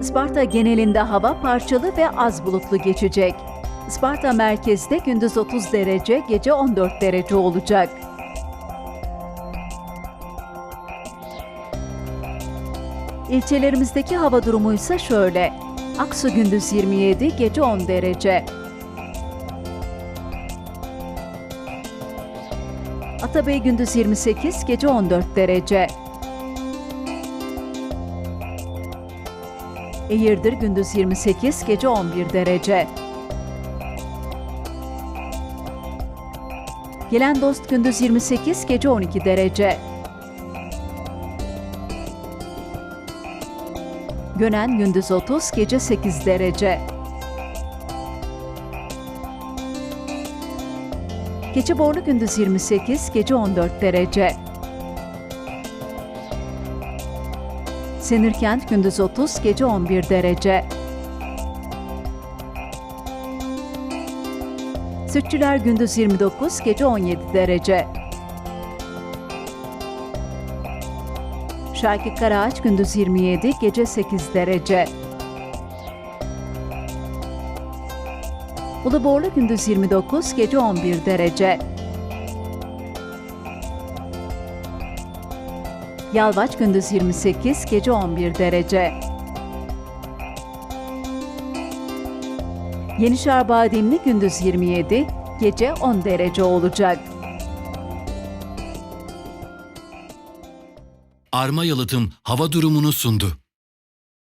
Isparta genelinde hava parçalı ve az bulutlu geçecek. Isparta merkezde gündüz 30 derece, gece 14 derece olacak. İlçelerimizdeki hava durumu ise şöyle. Aksu gündüz 27, gece 10 derece. Atabey gündüz 28, gece 14 derece. Eğirdir gündüz 28, gece 11 derece. Gelen dost gündüz 28, gece 12 derece. Gönen gündüz 30, gece 8 derece. Keçiborlu gündüz 28, gece 14 derece. Senirkent gündüz 30, gece 11 derece. Sütçüler gündüz 29, gece 17 derece. Şarkı Karaağaç gündüz 27, gece 8 derece. Uluborlu gündüz 29, gece 11 derece. Yalvaç gündüz 28, gece 11 derece. Yenişehir Bademli gündüz 27, gece 10 derece olacak. Arma Yalıtım hava durumunu sundu.